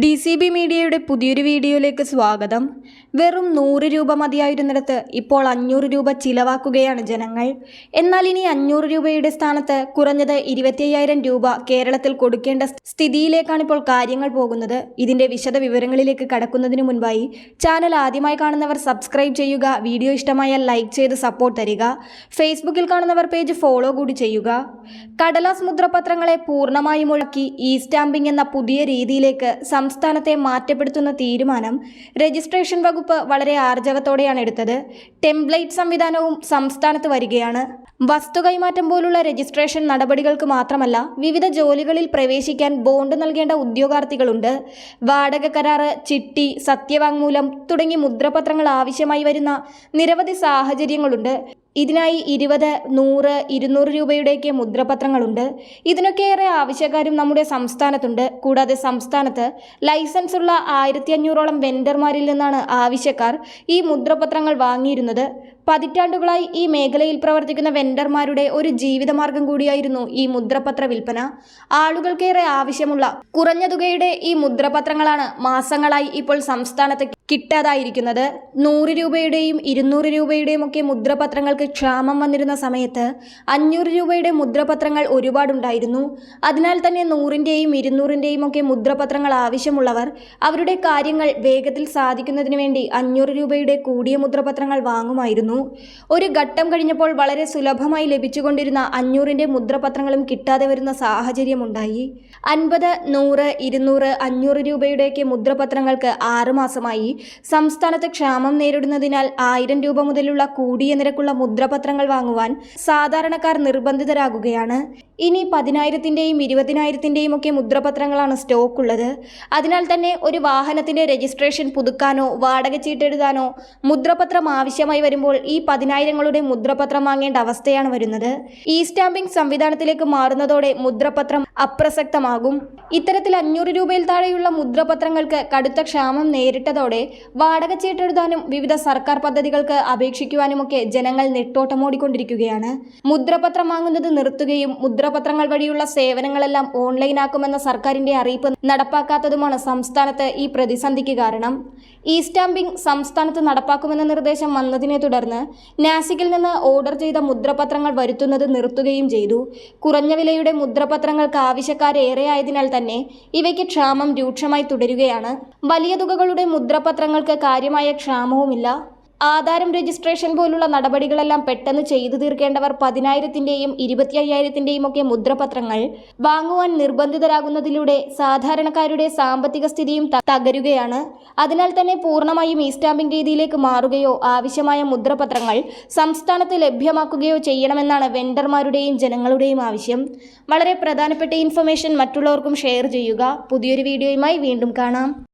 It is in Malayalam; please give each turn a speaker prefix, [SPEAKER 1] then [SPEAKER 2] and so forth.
[SPEAKER 1] ഡി സി ബി മീഡിയയുടെ പുതിയൊരു വീഡിയോയിലേക്ക് സ്വാഗതം. വെറും നൂറ് രൂപ മതിയായിരുന്നിടത്ത് ഇപ്പോൾ അഞ്ഞൂറ് രൂപ ചിലവാക്കുകയാണ് ജനങ്ങൾ. എന്നാൽ ഇനി അഞ്ഞൂറ് രൂപയുടെ സ്ഥാനത്ത് കുറഞ്ഞത് ഇരുപത്തിയ്യായിരം രൂപ കേരളത്തിൽ കൊടുക്കേണ്ട സ്ഥിതിയിലേക്കാണ് ഇപ്പോൾ കാര്യങ്ങൾ പോകുന്നത്. ഇതിന്റെ വിശദ വിവരങ്ങളിലേക്ക് കടക്കുന്നതിന് മുൻപായി ചാനൽ ആദ്യമായി കാണുന്നവർ സബ്സ്ക്രൈബ് ചെയ്യുക വീഡിയോ ഇഷ്ടമായാൽ ലൈക്ക് ചെയ്ത് സപ്പോർട്ട് തരിക ഫേസ്ബുക്കിൽ കാണുന്നവർ പേജ് ഫോളോ കൂടി ചെയ്യുക. കടലാസ് മുദ്രപത്രങ്ങളെ പൂർണമായും ഒഴുക്കി ഇ സ്റ്റാമ്പിംഗ് എന്ന പുതിയ രീതിയിലേക്ക് സംസ്ഥാനത്തെ മാറ്റപ്പെടുത്തുന്ന തീരുമാനം രജിസ്ട്രേഷൻ വകുപ്പ് വളരെ ആർജവത്തോടെയാണ് എടുത്തത്. ടെംപ്ലേറ്റ് സംവിധാനവും സംസ്ഥാനത്ത് വരികയാണ്. വസ്തു കൈമാറ്റം പോലുള്ള രജിസ്ട്രേഷൻ നടപടികൾക്ക് മാത്രമല്ല വിവിധ ജോലികളിൽ പ്രവേശിക്കാൻ ബോണ്ട് നൽകേണ്ട ഉദ്യോഗാർത്ഥികളുണ്ട്. വാടക കരാറ് ചിട്ടി സത്യവാങ്മൂലം തുടങ്ങി മുദ്രപത്രങ്ങൾ ആവശ്യമായി വരുന്ന നിരവധി സാഹചര്യങ്ങളുണ്ട്. ഇതിനായി ഇരുപത് നൂറ് ഇരുന്നൂറ് രൂപയുടെയൊക്കെ മുദ്രപത്രങ്ങളുണ്ട്. ഇതിനൊക്കെ ഏറെ ആവശ്യക്കാരും നമ്മുടെ സംസ്ഥാനത്തുണ്ട്. കൂടാതെ സംസ്ഥാനത്ത് ലൈസൻസ് ഉള്ള ആയിരത്തി അഞ്ഞൂറോളം വെൻഡർമാരിൽ നിന്നാണ് ആവശ്യക്കാർ ഈ മുദ്രപത്രങ്ങൾ വാങ്ങിയിരുന്നത്. പതിറ്റാണ്ടുകളായി ഈ മേഖലയിൽ പ്രവർത്തിക്കുന്ന വെൻഡർമാരുടെ ഒരു ജീവിതമാർഗം കൂടിയായിരുന്നു ഈ മുദ്രപത്ര വിൽപ്പന. ആളുകൾക്കേറെ ആവശ്യമുള്ള കുറഞ്ഞ തുകയുടെ ഈ മുദ്രപത്രങ്ങളാണ് മാസങ്ങളായി ഇപ്പോൾ സംസ്ഥാനത്ത് കിട്ടാതായിരിക്കുന്നത്. നൂറ് രൂപയുടെയും ഇരുന്നൂറ് രൂപയുടെയും ഒക്കെ മുദ്രപത്രങ്ങൾക്ക് ക്ഷാമം വന്നിരുന്ന സമയത്ത് അഞ്ഞൂറ് രൂപയുടെ മുദ്രപത്രങ്ങൾ ഒരുപാടുണ്ടായിരുന്നു. അതിനാൽ തന്നെ നൂറിന്റെയും ഇരുന്നൂറിന്റെയും ഒക്കെ മുദ്രപത്രങ്ങൾ ആവശ്യമുള്ളവർ അവരുടെ കാര്യങ്ങൾ വേഗത്തിൽ സാധിക്കുന്നതിന് വേണ്ടി അഞ്ഞൂറ് രൂപയുടെ കൂടിയ മുദ്രപത്രങ്ങൾ വാങ്ങുമായിരുന്നു. ഒരു ഘട്ടം കഴിഞ്ഞപ്പോൾ വളരെ സുലഭമായി ലഭിച്ചുകൊണ്ടിരുന്ന അഞ്ഞൂറിന്റെ മുദ്രപത്രങ്ങളും കിട്ടാതെ വരുന്ന സാഹചര്യമുണ്ടായി അൻപത് നൂറ് ഇരുന്നൂറ് അഞ്ഞൂറ് രൂപയുടെയൊക്കെ മുദ്രപത്രങ്ങൾക്ക് ആറുമാസമായി സംസ്ഥാനത്ത് ക്ഷാമം നേരിടുന്നതിനാൽ ആയിരം രൂപ മുതലുള്ള കൂടിയ നിരക്കുള്ള മുദ്രപത്രങ്ങൾ വാങ്ങുവാൻ സാധാരണക്കാർ നിർബന്ധിതരാകുകയാണ്. ഇനി പതിനായിരത്തിന്റെയും ഇരുപതിനായിരത്തിന്റെയും ഒക്കെ മുദ്രപത്രങ്ങളാണ് സ്റ്റോക്ക് ഉള്ളത് അതിനാൽ തന്നെ ഒരു വാഹനത്തിന്റെ രജിസ്ട്രേഷൻ പുതുക്കാനോ വാടക ചീട്ടെഴുതാനോ മുദ്രപത്രം ആവശ്യമായി വരുമ്പോൾ ഈ പതിനായിരങ്ങളുടെ മുദ്രപത്രം വാങ്ങേണ്ട അവസ്ഥയാണ് വരുന്നത്. ഇ സ്റ്റാമ്പിംഗ് സംവിധാനത്തിലേക്ക് മാറുന്നതോടെ മുദ്രപത്രം അപ്രസക്തമാകും. ഇത്തരത്തിൽ അഞ്ഞൂറ് രൂപയിൽ താഴെയുള്ള മുദ്രപത്രങ്ങൾക്ക് കടുത്ത ക്ഷാമം നേരിട്ടതോടെ വാടക ചീട്ടെഴുതാനും വിവിധ സർക്കാർ പദ്ധതികൾക്ക് അപേക്ഷിക്കുവാനുമൊക്കെ ജനങ്ങൾ നെട്ടോട്ടമോടിക്കൊണ്ടിരിക്കുകയാണ്. മുദ്രപത്രം വാങ്ങുന്നത് നിർത്തുകയും മുദ്രപത്രങ്ങൾ വഴിയുള്ള സേവനങ്ങളെല്ലാം ഓൺലൈനാക്കുമെന്ന സർക്കാരിന്റെ അറിയിപ്പ് നടപ്പാക്കാത്തതുമാണ് സംസ്ഥാനത്ത് ഈ പ്രതിസന്ധിക്ക് കാരണം. ഈ സ്റ്റാമ്പിംഗ് സംസ്ഥാനത്ത് നടപ്പാക്കുമെന്ന നിർദ്ദേശം വന്നതിനെ തുടർന്ന് നാസിക്കിൽ നിന്ന് ഓർഡർ ചെയ്ത മുദ്രപത്രങ്ങൾ വരുത്തുന്നത് നിർത്തുകയും ചെയ്തു. കുറഞ്ഞ വിലയുടെ മുദ്രപത്രങ്ങൾക്ക് ആവശ്യക്കാരേറെയായതിനാൽ തന്നെ ഇവയ്ക്ക് ക്ഷാമം രൂക്ഷമായി തുടരുകയാണ്. വലിയ തുകകളുടെ മുദ്രപത്രങ്ങൾക്ക് കാര്യമായ ക്ഷാമവുമില്ല. ആധാരം രജിസ്ട്രേഷൻ പോലുള്ള നടപടികളെല്ലാം പെട്ടെന്ന് ചെയ്തു തീർക്കേണ്ടവർ പതിനായിരത്തിന്റെയും ഇരുപത്തി അയ്യായിരത്തിന്റെയും ഒക്കെ മുദ്രപത്രങ്ങൾ വാങ്ങുവാൻ നിർബന്ധിതരാകുന്നതിലൂടെ സാധാരണക്കാരുടെ സാമ്പത്തിക സ്ഥിതിയും തകരുകയാണ്. അതിനാൽ തന്നെ പൂർണമായും ഈ സ്റ്റാമ്പിംഗ് രീതിയിലേക്ക് മാറുകയോ ആവശ്യമായ മുദ്രപത്രങ്ങൾ സംസ്ഥാനത്ത് ലഭ്യമാക്കുകയോ ചെയ്യണമെന്നാണ് വെണ്ടർമാരുടെയും ജനങ്ങളുടെയും ആവശ്യം. വളരെ പ്രധാനപ്പെട്ട ഇൻഫർമേഷൻ മറ്റുള്ളവർക്കും ഷെയർ ചെയ്യുക. പുതിയൊരു വീഡിയോയുമായി വീണ്ടും കാണാം.